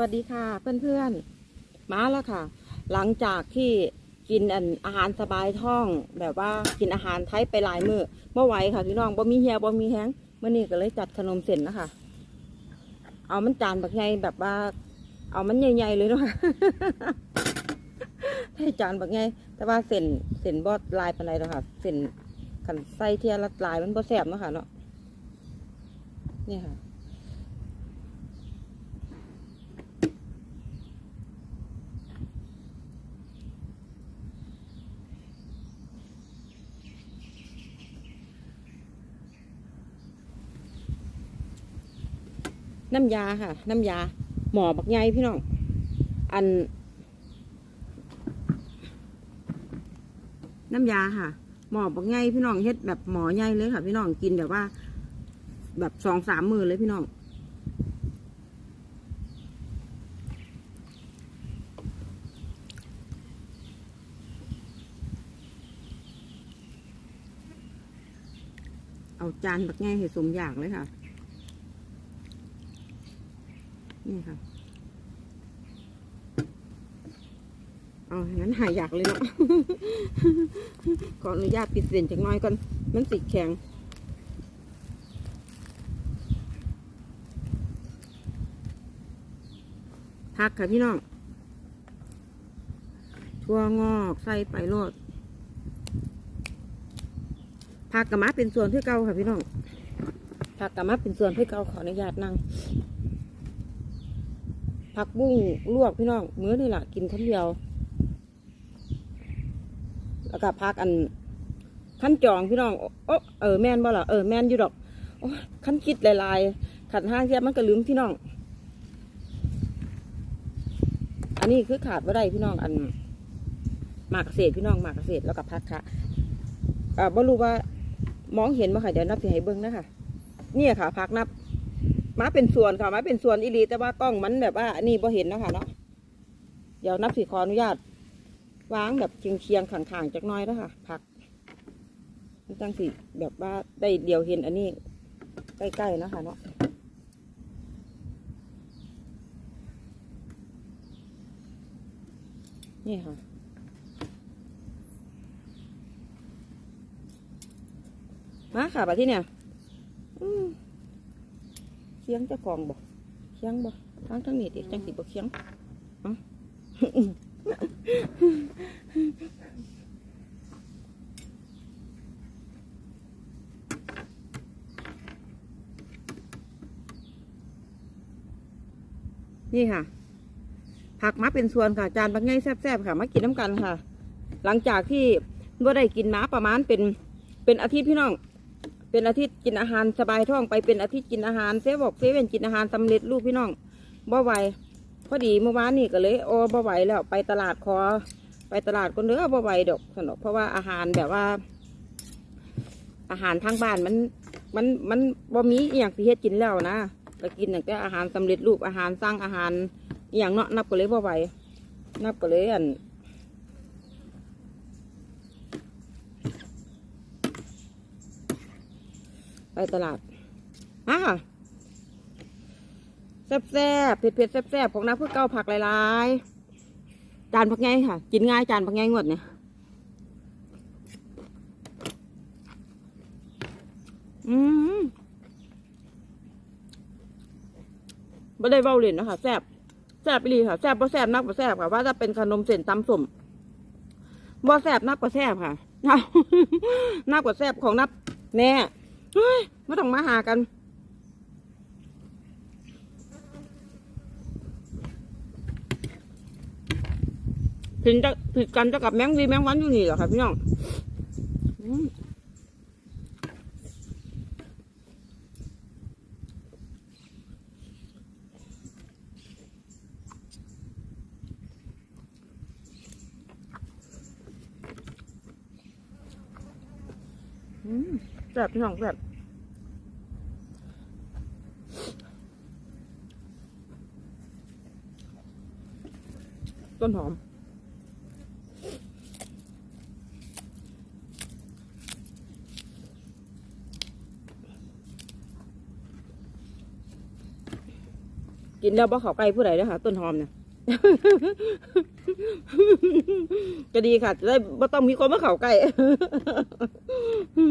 วัสดีค่ะเพื่อนๆ มาแล้วค่ะ หลังจากที่กินอาหารสบายท้อง แบบว่ากินอาหารไทยไปหลายมือเมื่อไหวค่ะพี่น้องบ่มีเฮียบ่มีแห้งเมื่อนี้ก็เลยจัดขนมเส้นนะคะ เอามันจานแบบใหญ่แบบว่า เอามันใหญ่ๆเลยเนาะให้จานแบบใหญ่แต่ว่าเส้นเส้นบอดลายปานใดเนาะค่ะเส้นขันไส้เทียละลายมันบ่แซ่บเนาะค่ะเนาะนี่ค่ะ น้ำยาค่ะ น้ำยา หมอบักใหญ่พี่น้อง อัน น้ำยาค่ะ หมอบักใหญ่พี่น้องเฮ็ดแบบหมอใหญ่เลยค่ะ พี่น้องกินแบบว่า แบบสองสามมือเลยพี่น้องเอาจานบักใหญ่ให้สมอยากเลยค่ะ นี่ค่ะ เอางั้นหายอยากเลยเนาะ ขออนุญาตปิดเสียงจากน้อยก่อน มันสิแข็งพักค่ะพี่น้องทั่วงอกใส่ไปโลดผักกะมาเป็นส่วนที่เก่าค่ะพี่น้องผักกะมาเป็นส่วนที่เก่าขออนุญาตนั่ง ผักบุ้งลวกพี่น้องมื้อนี่แหละกินคำเดียว แล้วก็พักอันขั้นจองพี่น้องโอ้เออแม่นบ่ล่ะเออแม่นอยู่ดอกโอ้ขั้นคิดหลายๆ ขัดห้างเทียมันก็ลืมพี่น้อง อันนี้คือขาดว่าได้พี่น้องอันหมากเกษตรพี่น้องหมากเกษตรแล้วก็พักค่ะอ่าบ่รู้ว่ามองเห็นบ่ค่ะเดี๋ยวนับสิให้เบิ่งนะคะเนี่ยค่ะพักนับ มาเป็นส่วนค่ะมาเป็นส่วนอีหลีแต่ว่ากล้องมันแบบว่านนี้พอเห็นนะคะเนาะเดี๋ยวนับสิขออนุญาตวางแบบเคียงเคียงข่างๆจากน้อยแล้วค่ะ ผักตั้งสิแบบว่าได้เดียวเห็นอันนี้ ใกล้ๆนะคะเนาะนี่ค่ะมาค่ะไปที่เนี่ย อืม เคียงเจ้าของบ่เคียงบ่ทั้งทั้งนี้ดิจังสิบ่เคียงเอ้านี่ค่ะ ผักมาเป็นส่วนค่ะ จานบางไงแซ่บๆค่ะมากินน้ำกันค่ะ หลังจากที่ว่าได้กินมาประมาณเป็นเป็นอาทิตย์พี่น้อง เป็นอาทิตย์กินอาหารสบายท้องไปเป็นอาทิตย์กินอาหารเซบอกเซเว่นกินอาหารสำเร็จรูปพี่น้องบ่ไหวพอดีเมื่อวานนี่ก็เลยโอ้บ่ไหวแล้วไปตลาดคอไปตลาดก็เนื้อบ่ไหวดอกสนอกเพราะว่าอาหารแบบว่า อาหารทางบ้านมันมันมันบ่มีอย่างที่เฮ็ดกินแล้วนะก็กินอย่างแต่อาหารสำเร็จรูปอาหารสร้างอาหารอย่างเนาะนับก็เลยบ่ไหวนับก็เลยอัน ไปตลาดอ่าแซ่บแซ่บๆเผ็ดเผ็ดๆแซ่บแซ่บๆของน้ำพืชเก้าผักหลายๆ จานผักไงค่ะ กินง่ายจานผักไงงวดเนี่ยอืมไม่ได้เบ้าเล่นนะคะแซ่บแซ่บไปเลยค่ะแซ่บบ่แซ่บนักบ่แซ่บค่ะ ว่าจะเป็นขนมเส้นตำสมบ่แซ่บนักกว่าแซ่บค่ะนักกว่าแซ่บของนับแน่ เฮ้ยไม่ต้องมาหากัน ผิดจะผิดกันจะกับแมงวีแมงวันอยู่นี่เหรอครับพี่น้องอือืมแบบพี่น้องแบบ ต้นหอม กินแล้วบ่เขาไก่ผู้ใดเด้อค่ะต้นหอมเนี่ยจะดีค่ะจะได้บ่ต้องมีคนมาเขาไก่อื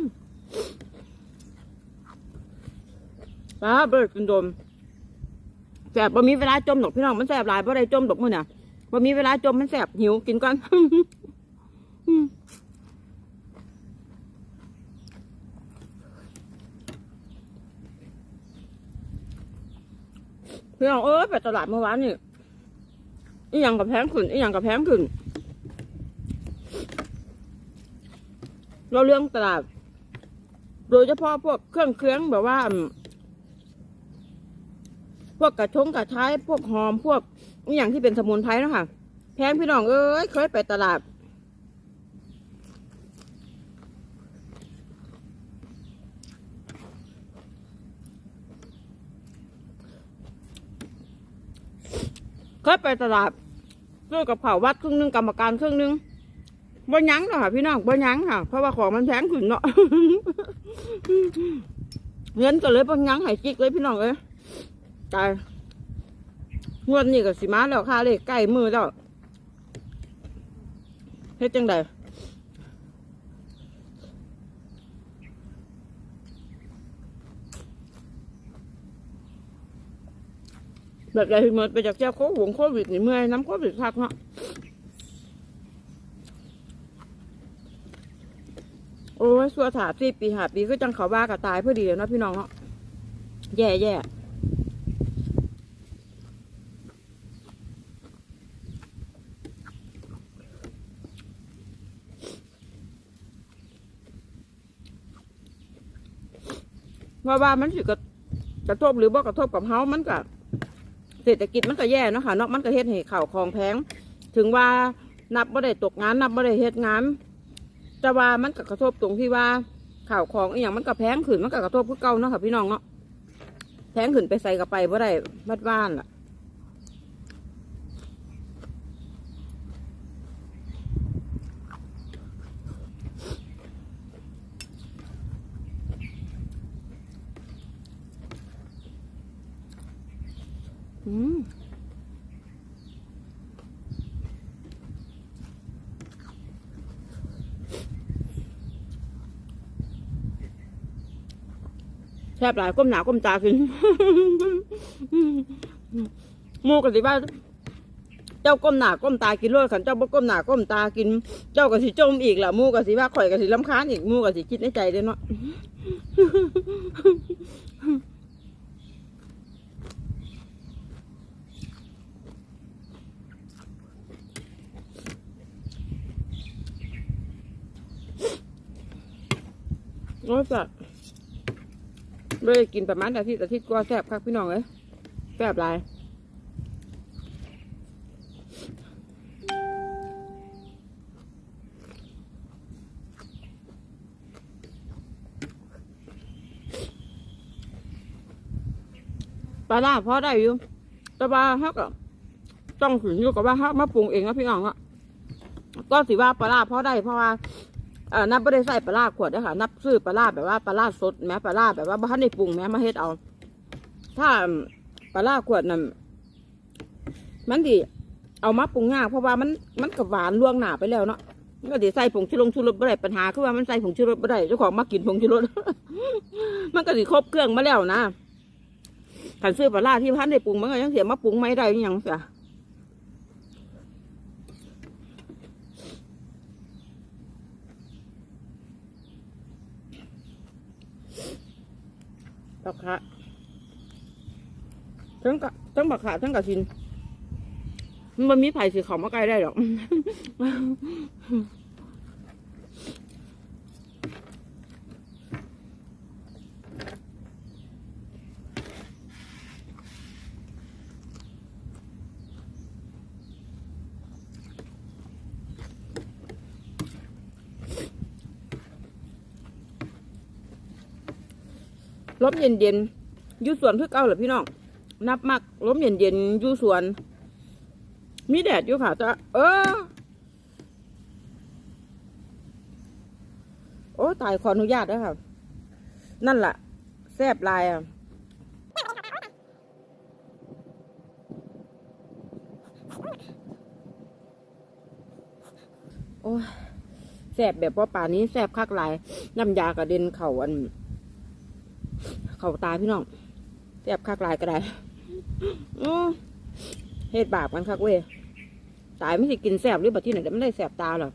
มป้าเบิดกินโดมแสบบ่มีเวลาจมดอกพี่น้องมันแสบหลายบ่ได้จมดอกมื้อเนี่ยบ่มีเวลาจมมันแสบหิวกินก่อนพี่น้องเอ้ยไปตลาดเมื่อวานนี่อีหยังกับแพงขึ้นอีหยังกับแพงขึ้น เราเรื่องตลาด โดยเฉพาะพวกเครื่องเครื่องแบบว่า พวกกระชงกระชาย พวกหอมพวกนี่อย่างที่เป็นสมุนไพรนะคะ แพงพี่น้องเอ้ยเคยไปตลาด เคยไปตลาดซื้อกับเผาวัดครึ่งหนึงกรรมการครึ่งหนึง บ่ยั้งหรอกค่ะพี่น้องบ่ยั้งค่ะ เพราะว่าของมันแพงขึ้นเนาะเงินก็เลยบ่ยั้งให้จิกเลยพี่น้องเอ้ยตายงวดนี้ก็สิมาแล้วค่ะเลยใกล้มือแล้วเฮ็ดจังไดแบบไรเหมือนไปจากเจ้าโควิดโควิดนี่เมื่อยน้ำโควิดคักเนาะ อ้ยสัวถาสี่ปีหาปีก็จังเขาว่ากับตายเพื่อดีแล้วเนาะพี่น้องเนาะแย่แย่ว่าว่ามันสิกระกระทบหรือบ่กระทบกับเฮามันก็เศรษฐกิจมันก็แย่เนาะค่ะเนาะมันก็เฮ็ดให้ข่าวของแพง ถึงว่านับบ่ได้ตกงาน นับบ่ได้เฮ็ดงาน แต่ว่ามันก็กระทบตรงที่ว่าข่าวของอหย่างมันก็แพงขึ้นมันก็กระทบคือเก่าเนาะค่ะพี่น้องเนาะแพงขึ้นไปใส่กับไปบ่ได้บัดบ้านล่ะ อืม แทบหลายก้มหนาก้มตาขึ้นมูกันสิว่า เจ้าก้มหน้าก้มตากินรวดขันเจ้าบ่ก้มหน้าก้มตากิน เจ้าก็สิจมอีกล่ะมูก็สิว่าข่อยก็สิลำค้าญอีกมูก็สิคิดในใจเด้เนาะโอ้ยสัตว์ เลยกินประมาณอาทิตย์อาทิตย์กว่าแซ่บคักพี่น้องเอ้ยแซ่บหลายปลาล่าพอได้อยู่แต่ว่าฮักอะต้องถึงอยู่กับว่าฮักมาปรุงเองนะพี่น้องอะก็สิว่าปลาล่าพอได้เพราะว่า เอ่อนับไม่ได้ใส่ปลาร้าขวดนะคะนับซื้อปลาร้าแบบว่าปลาร้าสดแม้ปลาร้าแบบว่าบ้านในปรุงแม้มาเฮ็ดเอา ถ้าปลาร้าขวดนั่นมันดิเอามาปรุงง่ายเพราะว่ามันมันกับหวานล่วงหนาไปแล้วเนาะมันก็ดิใส่ผงชูรสชูรสไม่ได้ปัญหาคือว่ามันใส่ผงชูรสไม่ได้เจ้าของมากินผงชูรสมันก็ดิครบเครื่องมาแล้วนะขันซื้อปลาร้าที่พันในปรุงมันก็ยังเสียมาปรุงไม่ได้ยังเสีย บักขะทั้งกะทั้งบักขะทั้งกะชินมันมีไผ่สีขาวมาไกลได้หรอก ลมเย็นเย็นยู่สวนคือเก่าเหรอพี่น้องนับมักลมเย็นเย็นยู่สวน มีแดดอยู่ค่ะแต่เออตายขออนุญาตด้วยค่ะ นั่นแหละแซบลายอะโอ้แสบแบบว่าป่านนี้แสบคักหลายน้ำยากระเด็นเข่าอัน เขาตาพี่น้องแสบคักลายก็ได้เฮ็ดบาปกันคักเว้ยตายไม่สิกินแสบหรือบัดที่ไหนไม่ได้แสบตาหรอก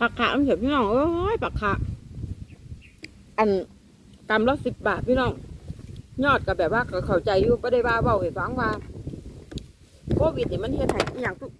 ผักขาอันเถอะพี่น้องเอ้ยผักขาอันกำละสิบบาทพี่น้อง ยอดก็แบบว่าเข้าใจอยู่ก็ได้ว่าเบาเห้ฟังว่าโควิดนี่มันเฮ็ดให้อย่างทุก